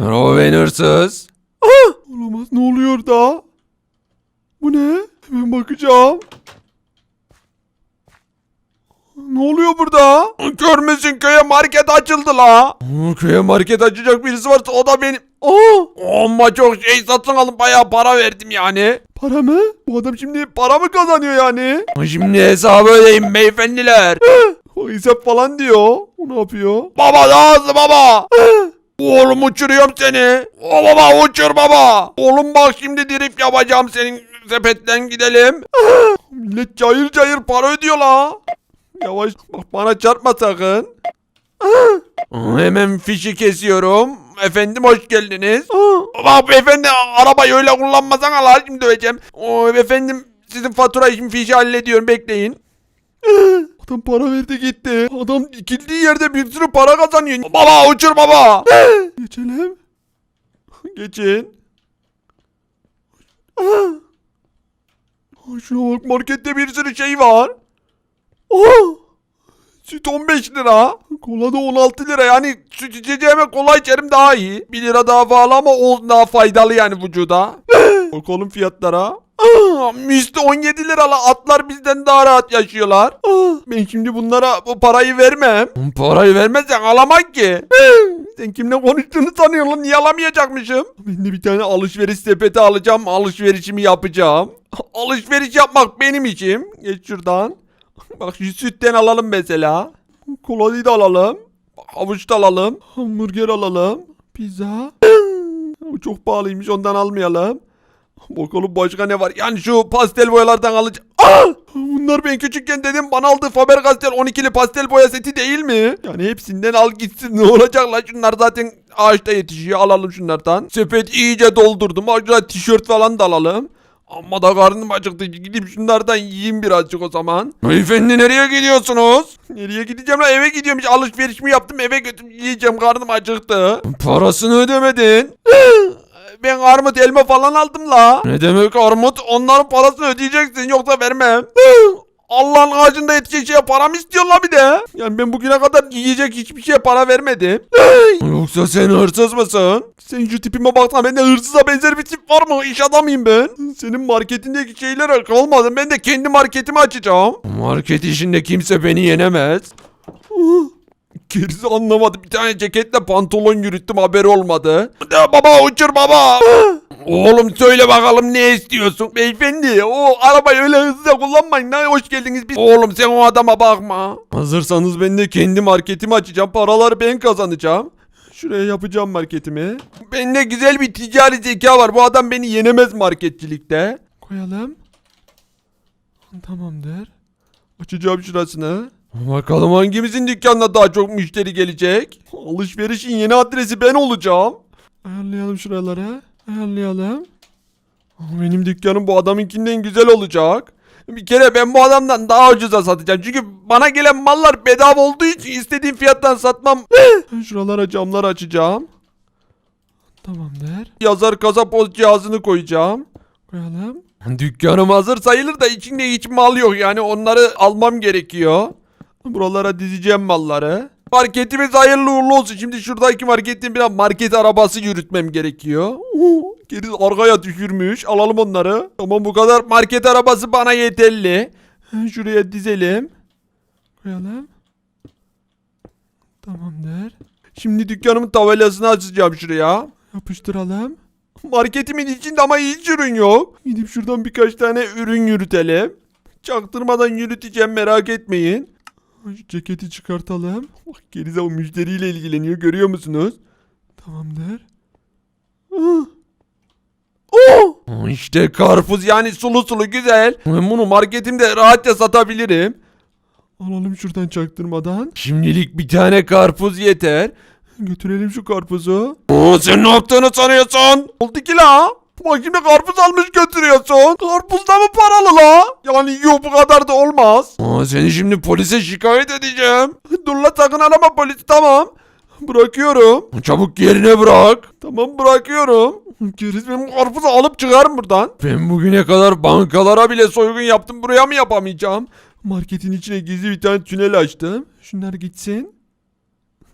Merhaba ben hırsız. Ah! Olamaz ne oluyor da? Bu ne? Hemen bakacağım. Ne oluyor burada? Görmesin köye market açıldı la. Köye market açacak birisi varsa o da benim. Aa! Ama çok şey satın aldım bayağı para verdim yani. Para mı? Bu adam şimdi para mı kazanıyor yani? Şimdi hesabı ödeyim beyefendiler. O hesap falan diyor. O ne yapıyor? baba hızlı baba. Oğlum uçuruyorum seni. O baba uçur baba. Oğlum bak şimdi dirip yapacağım senin sepetten gidelim. Millet cayır cayır para ödüyor la. Yavaş bak bana çarpma sakın. Hemen fişi kesiyorum. Efendim hoş geldiniz. Bak beyefendi arabayı öyle kullanmasan Allah şimdi döveceğim. O, efendim sizin fatura için fişi hallediyorum bekleyin. Adam para verdi gitti. Adam dikildiği yerde bir sürü para kazanıyor. Baba uçur baba. Geçelim. Geçin. Aa, Şuna bak markette bir sürü şey var. Aa! Süt 15 lira. Kola da 16 lira. Yani süt içeceğime kola içerim daha iyi. 1 lira daha pahalı ama o daha faydalı yani vücuda. Bakalım fiyatlara. Aa, Müslü 17 liralı atlar bizden daha rahat yaşıyorlar. Aa, ben şimdi bunlara bu parayı vermem. Parayı vermezsen alamam ki. Sen kimle konuştuğunu sanıyorsun lan niye alamayacakmışım? Ben de bir tane alışveriş sepeti alacağım alışverişimi yapacağım. Alışveriş yapmak benim işim. Geç şuradan. Bak şu sütten alalım mesela. Kolayı da alalım. Havuç da alalım. Hamburger alalım. Pizza. Bu çok pahalıymış ondan almayalım. Bakalım başka ne var? Yani şu pastel boyalardan alacağım. Aa! Bunlar ben küçükken dedim bana aldığı Faber-Castell 12'li pastel boya seti değil mi? Yani hepsinden al gitsin ne olacak la şunlar zaten ağaçta yetişiyor alalım şunlardan. Sepet iyice doldurdum. Acaba tişört falan da alalım. Ama da karnım acıktı. Gidip şunlardan yiyeyim birazcık o zaman. Beyefendi nereye gidiyorsunuz? Nereye gideceğim la eve gidiyorum. Alışveriş mi yaptım eve götürüp yiyeceğim karnım acıktı. Parasını ödemedin. Ben armut elma falan aldım la. Ne demek armut? Onların parasını ödeyeceksin yoksa vermem. Allah'ın ağacında yetişen şeye para mı istiyorlar bir de? Yani ben bugüne kadar yiyecek hiçbir şeye para vermedim. Yoksa sen hırsız mısın? Sen şu tipime baksana bende hırsıza benzer bir tip var mı? İş adamıyım ben. Senin marketindeki şeylere kalmadım. Ben de kendi marketimi açacağım. Market işinde kimse beni yenemez. Gerisi anlamadı. Bir tane ceketle pantolon yürüttüm haberi olmadı. Baba uçur baba. Oğlum söyle bakalım ne istiyorsun? Beyefendi o arabayı öyle hızlıca kullanmayın. lan. hoş geldiniz. Biz... Oğlum sen o adama bakma. Hazırsanız ben de kendi marketimi açacağım. Paraları ben kazanacağım. Şuraya yapacağım marketimi. Bende güzel bir ticari zeka var. Bu adam beni yenemez marketçilikte. Koyalım. Tamamdır. Açacağım şurasını. Bakalım hangimizin dükkanına daha çok müşteri gelecek. Alışverişin yeni adresi ben olacağım. Ayarlayalım şuraları. Ayarlayalım. Benim dükkanım bu adamınkinden güzel olacak. Bir kere ben bu adamdan daha ucuza satacağım. Çünkü bana gelen mallar bedava olduğu için istediğim fiyattan satmam. Şuralara camlar açacağım. Tamamdır. Yazar kasa post cihazını koyacağım. Koyalım. Dükkanım hazır sayılır da içinde hiç mal yok yani onları almam gerekiyor. Buralara dizeceğim malları. Marketimiz hayırlı uğurlu olsun. Şimdi şuradaki marketin biraz market arabası yürütmem gerekiyor. Oo, Geri arkaya düşürmüş. Alalım onları. Tamam bu kadar market arabası bana yeterli. Şuraya dizelim. Koyalım. Tamamdır. Şimdi dükkanımın tabelasını açacağım şuraya. Yapıştıralım. Marketimin içinde ama hiç ürün yok. Gidip şuradan birkaç tane ürün yürütelim. Çaktırmadan yürüteceğim merak etmeyin. Ceketi çıkartalım. Bak gerize o müşteriyle ilgileniyor görüyor musunuz? Tamamdır. Ah. Oh! İşte karpuz yani sulu sulu güzel. Ben bunu marketimde rahatça satabilirim. Alalım şuradan çaktırmadan. Şimdilik bir tane karpuz yeter. Götürelim şu karpuzu. Oo, sen ne yaptığını sanıyorsun? Oldu ki la. Bak şimdi karpuz almış götürüyorsun. Karpuz da mı paralı la? Yani yok bu kadar da olmaz. Aa, seni şimdi polise şikayet edeceğim. Dur la sakın arama polisi tamam. Bırakıyorum. Çabuk yerine bırak. Tamam bırakıyorum. Geriz benim karpuzu alıp çıkarım buradan. Ben bugüne kadar bankalara bile soygun yaptım buraya mı yapamayacağım? Marketin içine gizli bir tane tünel açtım. Şunlar gitsin.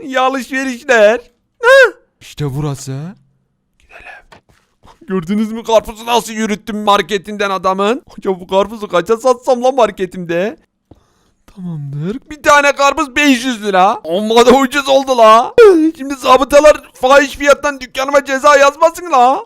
İyi alışverişler. İşte burası. Gidelim. Gördünüz mü karpuzu nasıl yürüttüm marketinden adamın? Acaba bu karpuzu kaça satsam lan marketimde? Tamamdır. Bir tane karpuz 500 lira. Amma da ucuz oldu la. Şimdi zabıtalar fahiş fiyattan dükkanıma ceza yazmasın la.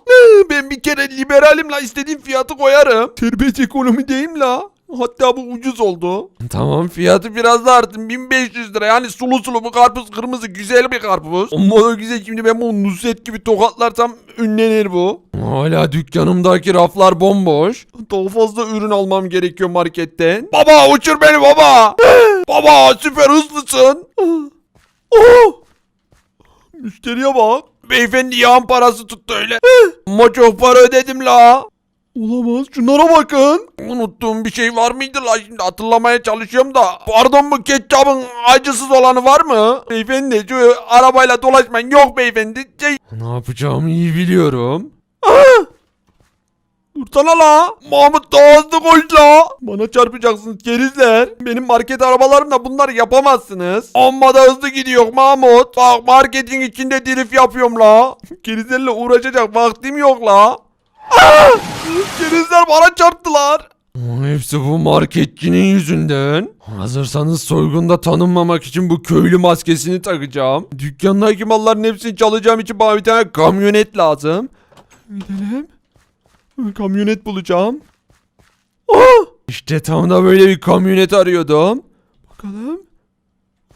Ben bir kere liberalim la istediğim fiyatı koyarım. Serbest ekonomideyim la. Hatta bu ucuz oldu. Tamam fiyatı biraz da arttım. 1500 lira yani sulu sulu bu karpuz kırmızı güzel bir karpuz. Amma da güzel şimdi ben bunu Nusret gibi tokatlarsam ünlenir bu. Hala dükkanımdaki raflar bomboş. Daha fazla ürün almam gerekiyor marketten. Baba uçur beni baba. baba süper hızlısın. Oh! Müşteriye bak. Beyefendi yağın parası tuttu öyle. Ama çok para ödedim la. Olamaz. Şunlara bakın. Unuttuğum bir şey var mıydı la şimdi hatırlamaya çalışıyorum da. Pardon bu ketçabın acısız olanı var mı? Beyefendi şu arabayla dolaşmayın. Yok beyefendi. Şey... Ne yapacağımı iyi biliyorum. Dursana la. Mahmut daha hızlı koş la. Bana çarpacaksınız kerizler. Benim market arabalarımla bunları yapamazsınız. Amma da hızlı gidiyor Mahmut. Bak marketin içinde drift yapıyorum la. Kerizlerle uğraşacak vaktim yok la. Ah! Kerizler bana çarptılar. Hepsi bu marketçinin yüzünden. Hazırsanız soygunda tanınmamak için bu köylü maskesini takacağım. Dükkandaki malların hepsini çalacağım için bana bir tane kamyonet lazım. Gidelim. Kamyonet bulacağım. Oh! İşte tam da böyle bir kamyonet arıyordum. Bakalım.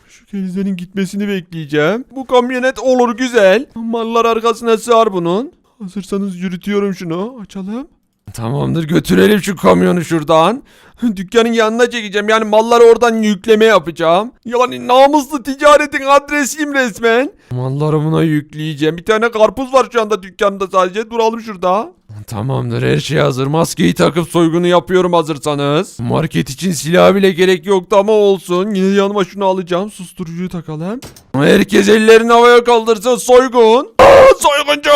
Şu kerizlerin gitmesini bekleyeceğim. Bu kamyonet olur güzel. Mallar arkasına sığar bunun. Hazırsanız yürütüyorum şunu. Açalım. Tamamdır götürelim şu kamyonu şuradan. Dükkanın yanına çekeceğim. Yani malları oradan yükleme yapacağım. Yani namuslu ticaretin adresiyim resmen. Malları buna yükleyeceğim. Bir tane karpuz var şu anda dükkanda sadece. Duralım şurada. Tamamdır her şey hazır. Maskeyi takıp soygunu yapıyorum hazırsanız. Market için silah bile gerek yoktu ama olsun. Yine yanıma şunu alacağım. Susturucuyu takalım. Herkes ellerini havaya kaldırsın soygun. Aa, soyguncu.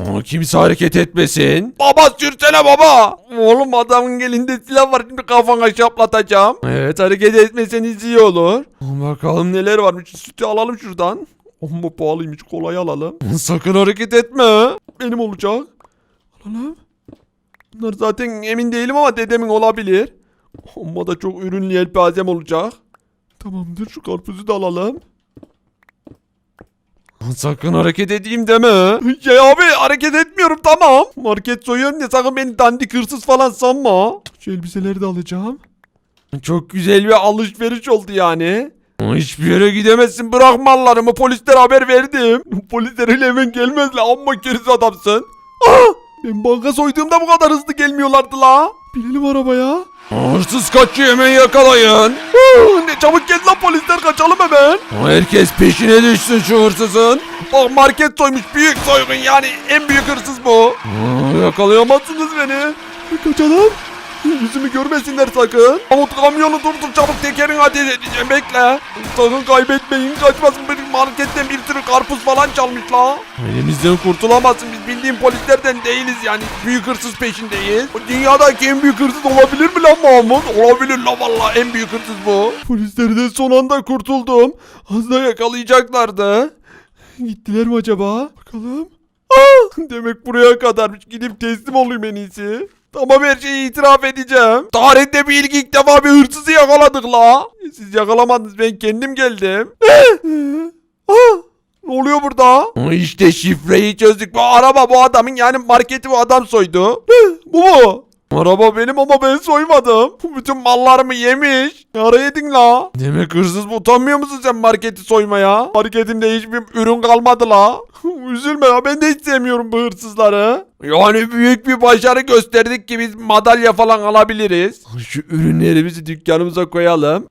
Aa, kimse hareket etmesin. Baba sürsene baba. Oğlum adamın elinde silah var şimdi kafana şaplatacağım. Evet hareket etmeseniz iyi olur. Bakalım neler varmış sütü alalım şuradan. Amma pahalıymış kolay alalım. Sakın hareket etme. Benim olacak. Alalım. Bunlar zaten emin değilim ama dedemin olabilir. Amma da çok ürünlü yelpazem olacak. Tamamdır şu karpuzu da alalım. Sakın hareket edeyim deme. Ya abi hareket etmiyorum tamam. Market soyuyorum ya sakın beni dandik hırsız falan sanma. Şu elbiseleri de alacağım. Çok güzel bir alışveriş oldu yani. Hiçbir yere gidemezsin bırak mallarımı polislere haber verdim. Polisler öyle hemen gelmezler amma keriz adamsın. Ah! Ben banka soyduğumda bu kadar hızlı gelmiyorlardı la. Binelim arabaya. Hırsız kaçıyor hemen yakalayın. ne çabuk gel lan polisler kaçalım hemen. Herkes peşine düşsün şu hırsızın. Bak market soymuş büyük soygun yani en büyük hırsız bu. yakalayamazsınız beni. Kaçalım. Yüzümü görmesinler sakın. Mahmut kamyonu durdur çabuk tekerin ateş edeceğim bekle. Sakın kaybetmeyin kaçmasın benim marketten bir sürü karpuz falan çalmış la. Elimizden kurtulamazsın biz bildiğin polislerden değiliz yani büyük hırsız peşindeyiz. Dünyadaki en büyük hırsız olabilir mi lan Mahmut? Olabilir la valla en büyük hırsız bu. Polislerden son anda kurtuldum. Az da yakalayacaklardı. Gittiler mi acaba? Bakalım. Ah, demek buraya kadarmış. Gidip teslim olayım en iyisi. Tamam her şeyi itiraf edeceğim. Tarihte bir ilk ilk defa bir hırsızı yakaladık la. Siz yakalamadınız ben kendim geldim. ah, ne oluyor burada? İşte şifreyi çözdük. Bu araba bu adamın yani marketi bu adam soydu. bu mu? Araba benim ama ben soymadım. Bütün mallarımı yemiş. Ne ara yedin la? Demek hırsız bu utanmıyor musun sen marketi soymaya? Marketimde hiçbir ürün kalmadı la. Üzülme ya ben de hiç sevmiyorum bu hırsızları. Yani büyük bir başarı gösterdik ki biz madalya falan alabiliriz. Şu ürünlerimizi dükkanımıza koyalım.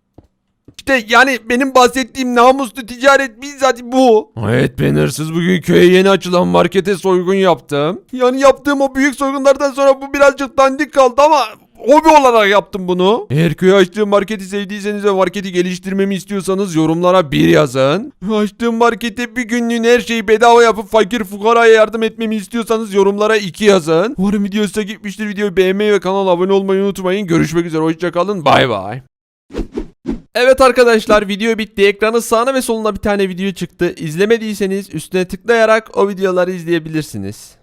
İşte yani benim bahsettiğim namuslu ticaret bizzat bu. Evet ben hırsız bugün köye yeni açılan markete soygun yaptım. Yani yaptığım o büyük soygunlardan sonra bu birazcık dandik kaldı ama hobi olarak yaptım bunu. Eğer köye açtığım marketi sevdiyseniz ve marketi geliştirmemi istiyorsanız yorumlara bir yazın. Açtığım markete bir günlüğün her şeyi bedava yapıp fakir fukaraya yardım etmemi istiyorsanız yorumlara iki yazın. Umarım video size gitmiştir. Videoyu beğenmeyi ve kanala abone olmayı unutmayın. Görüşmek üzere. Hoşçakalın. Bay bay. Evet arkadaşlar video bitti. Ekranın sağına ve soluna bir tane video çıktı. İzlemediyseniz üstüne tıklayarak o videoları izleyebilirsiniz.